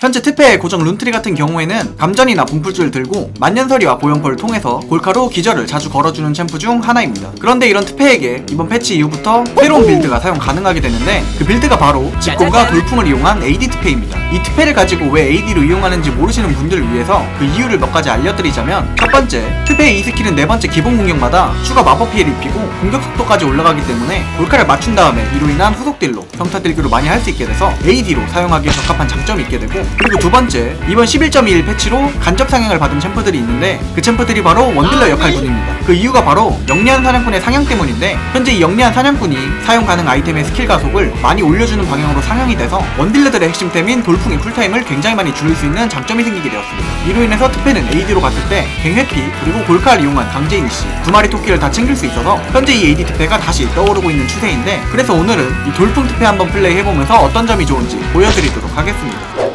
현재 특패의 고정 룬트리 같은 경우에는 감전이나 분풀줄을 들고 만년설이와 보연포를 통해서 골카로 기절을 자주 걸어주는 챔프 중 하나입니다. 그런데 이런 특패에게 이번 패치 이후부터 새로운 빌드가 사용 가능하게 되는데 그 빌드가 바로 직공과 돌풍을 이용한 AD 특패입니다. 이 특패를 가지고 왜 AD로 이용하는지 모르시는 분들을 위해서 그 이유를 몇 가지 알려드리자면 첫 번째, 특패의 이 스킬은 네 번째 기본 공격마다 추가 마법 피해를 입히고 공격 속도까지 올라가기 때문에 골카를 맞춘 다음에 이로 인한 후속 딜로 평타 딜교를 많이 할 수 있게 돼서 AD로 사용하기에 적합한 장점이 있게 되고 그리고 두 번째, 이번 11.21 패치로 간접 상향을 받은 챔프들이 있는데 그 챔프들이 바로 원딜러 역할군입니다. 그 이유가 바로 영리한 사냥꾼의 상향 때문인데 현재 이 영리한 사냥꾼이 사용 가능 아이템의 스킬 가속을 많이 올려주는 방향으로 상향이 돼서 원딜러들의 핵심템인 돌풍의 쿨타임을 굉장히 많이 줄일 수 있는 장점이 생기게 되었습니다. 이로 인해서 특패는 AD로 갔을 때 갱회피 그리고 골카를 이용한 강제 이니시 두 마리 토끼를 다 챙길 수 있어서 현재 이 AD 특패가 다시 떠오르고 있는 추세인데 그래서 오늘은 이 돌풍 특패 한번 플레이 해보면서 어떤 점이 좋은지 보여드리도록 하겠습니다.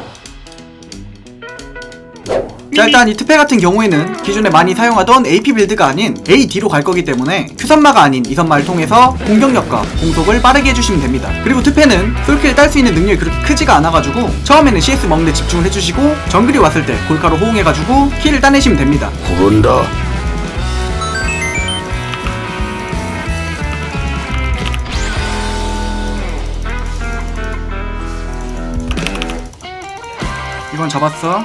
자 일단 이 특패 같은 경우에는 기존에 많이 사용하던 AP 빌드가 아닌 AD로 갈 거기 때문에 Q선마가 아닌 이선마를 통해서 공격력과 공속을 빠르게 해주시면 됩니다. 그리고 특패는 솔킬을 딸수 있는 능력이 그렇게 크지가 않아가지고 처음에는 CS 먹는데 집중을 해주시고 정글이 왔을 때 골카로 호응해가지고 킬을 따내시면 됩니다. 부른다. 이건 잡았어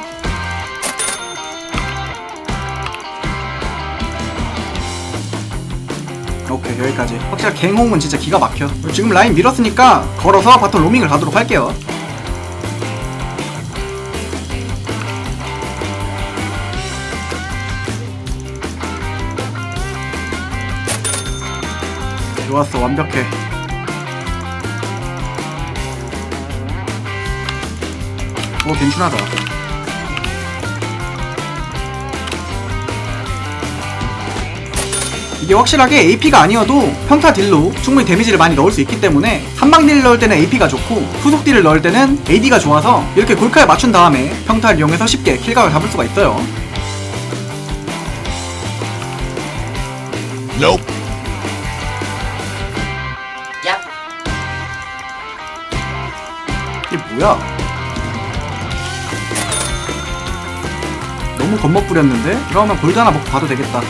오케이 여기까지. 확실히 갱홍은 진짜 기가 막혀. 지금 라인 밀었으니까 걸어서 바텀 로밍을 가도록 할게요. 좋았어 완벽해. 오 괜찮하다 이게 확실하게 AP가 아니어도 평타 딜로 충분히 데미지를 많이 넣을 수 있기 때문에 한방 딜을 넣을 때는 AP가 좋고 후속 딜을 넣을 때는 AD가 좋아서 이렇게 골카에 맞춘 다음에 평타를 이용해서 쉽게 킬각을 잡을 수가 있어요 Nope. 얍. 이게 뭐야 너무 겁먹 부렸는데? 이러면 골드 하나 먹고 가도 되겠다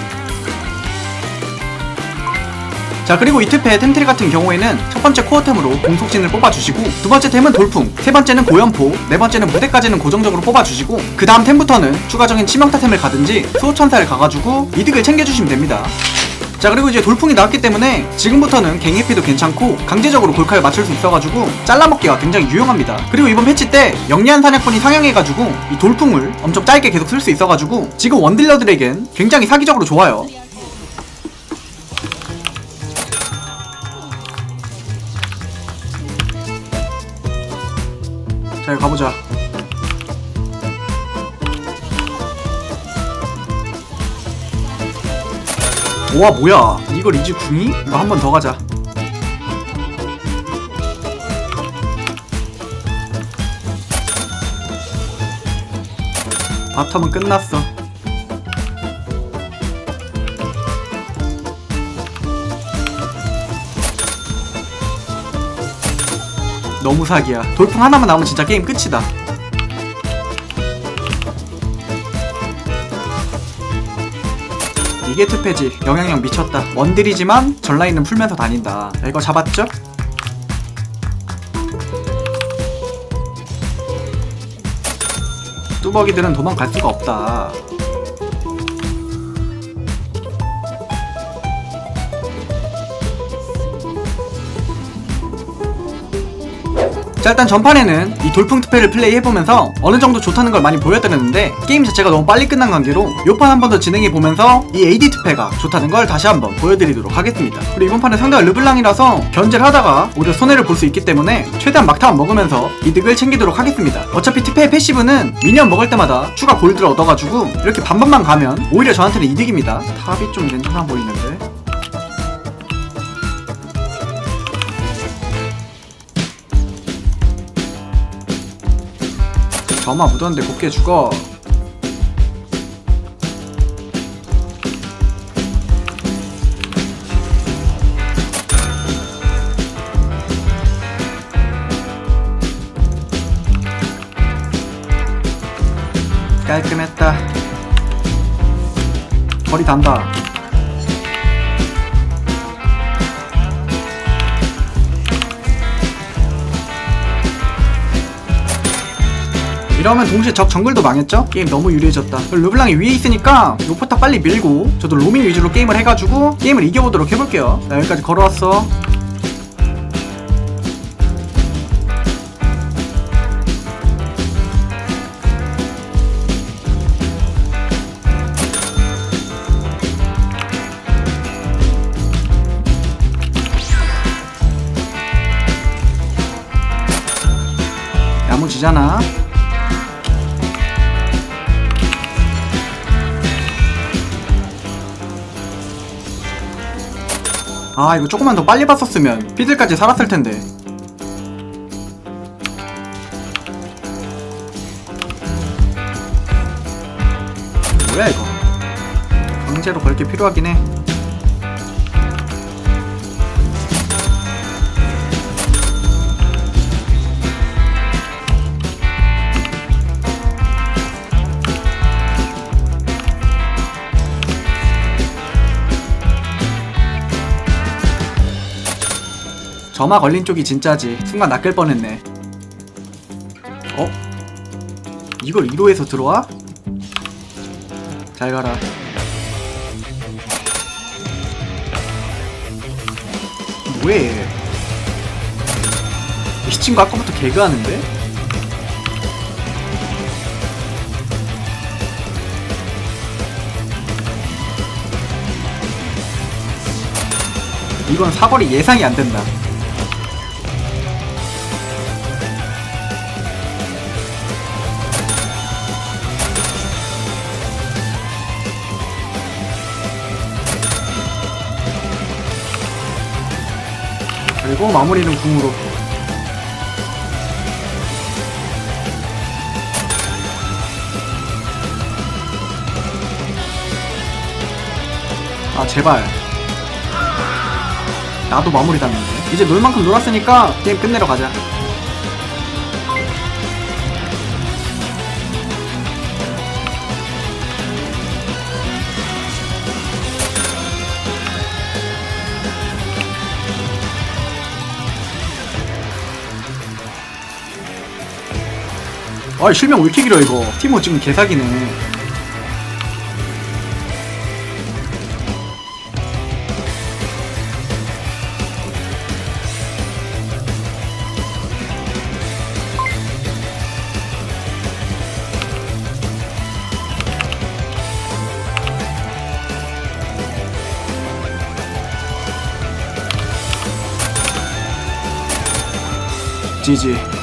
자 그리고 이 특패 템트리 같은 경우에는 첫 번째 코어템으로 공속진을 뽑아주시고 두 번째 템은 돌풍 세 번째는 고연포 네 번째는 무대까지는 고정적으로 뽑아주시고 그 다음 템부터는 추가적인 치명타 템을 가든지 수호천사를 가가지고 이득을 챙겨주시면 됩니다. 자 그리고 이제 돌풍이 나왔기 때문에 지금부터는 갱해피도 괜찮고 강제적으로 골카를 맞출 수 있어가지고 잘라먹기가 굉장히 유용합니다. 그리고 이번 패치 때 영리한 사냥꾼이 상향해가지고 이 돌풍을 엄청 짧게 계속 쓸 수 있어가지고 지금 원딜러들에겐 굉장히 사기적으로 좋아요 자 여기 가보자. 와 뭐야? 이걸 이제 궁이? 이거 한 번 더 가자. 바텀은 끝났어 너무 사기야. 돌풍 하나만 나오면 진짜 게임 끝이다. 이게 투패지. 영향력 미쳤다. 원딜이지만 전라인은 풀면서 다닌다. 자, 이거 잡았죠? 뚜벅이들은 도망갈 수가 없다 자 일단 전판에는 이 돌풍 투패를 플레이 해보면서 어느 정도 좋다는 걸 많이 보여드렸는데 게임 자체가 너무 빨리 끝난 관계로 요판 한 번 더 진행해 보면서 이 AD 투패가 좋다는 걸 다시 한번 보여드리도록 하겠습니다. 그리고 이번 판은 상대가 르블랑이라서 견제를 하다가 오히려 손해를 볼 수 있기 때문에 최대한 막타만 먹으면서 이득을 챙기도록 하겠습니다. 어차피 투패의 패시브는 미니언 먹을 때마다 추가 골드를 얻어가지고 이렇게 반반만 가면 오히려 저한테는 이득입니다. 탑이 좀 괜찮아 보이는데 점화 묻었는데 곱게 죽어. 깔끔했다. 거리 단다 이러면 동시에 적 정글도 망했죠? 게임 너무 유리해졌다. 르블랑이 위에 있으니까 로포탑 빨리 밀고 저도 로밍 위주로 게임을 해가지고 게임을 이겨보도록 해볼게요. 나 여기까지 걸어왔어. 야무지잖아 아 이거 조금만 더 빨리 봤었으면 피들까지 살았을 텐데. 뭐야 이거? 강제로 걸게 필요하긴 해 점화 걸린 쪽이 진짜지 순간 낚일 뻔했네 어? 이걸 1호에서 들어와? 잘 가라 뭐해 이 친구 아까부터 개그하는데? 이건 사거리 예상이 안 된다. 그리고 마무리는 궁으로. 아 제발. 나도 마무리 당했네. 이제 놀 만큼 놀았으니까 게임 끝내러 가자. 아 실명 왜 이렇게 길어 이거. 티모 지금 개사기네. 지지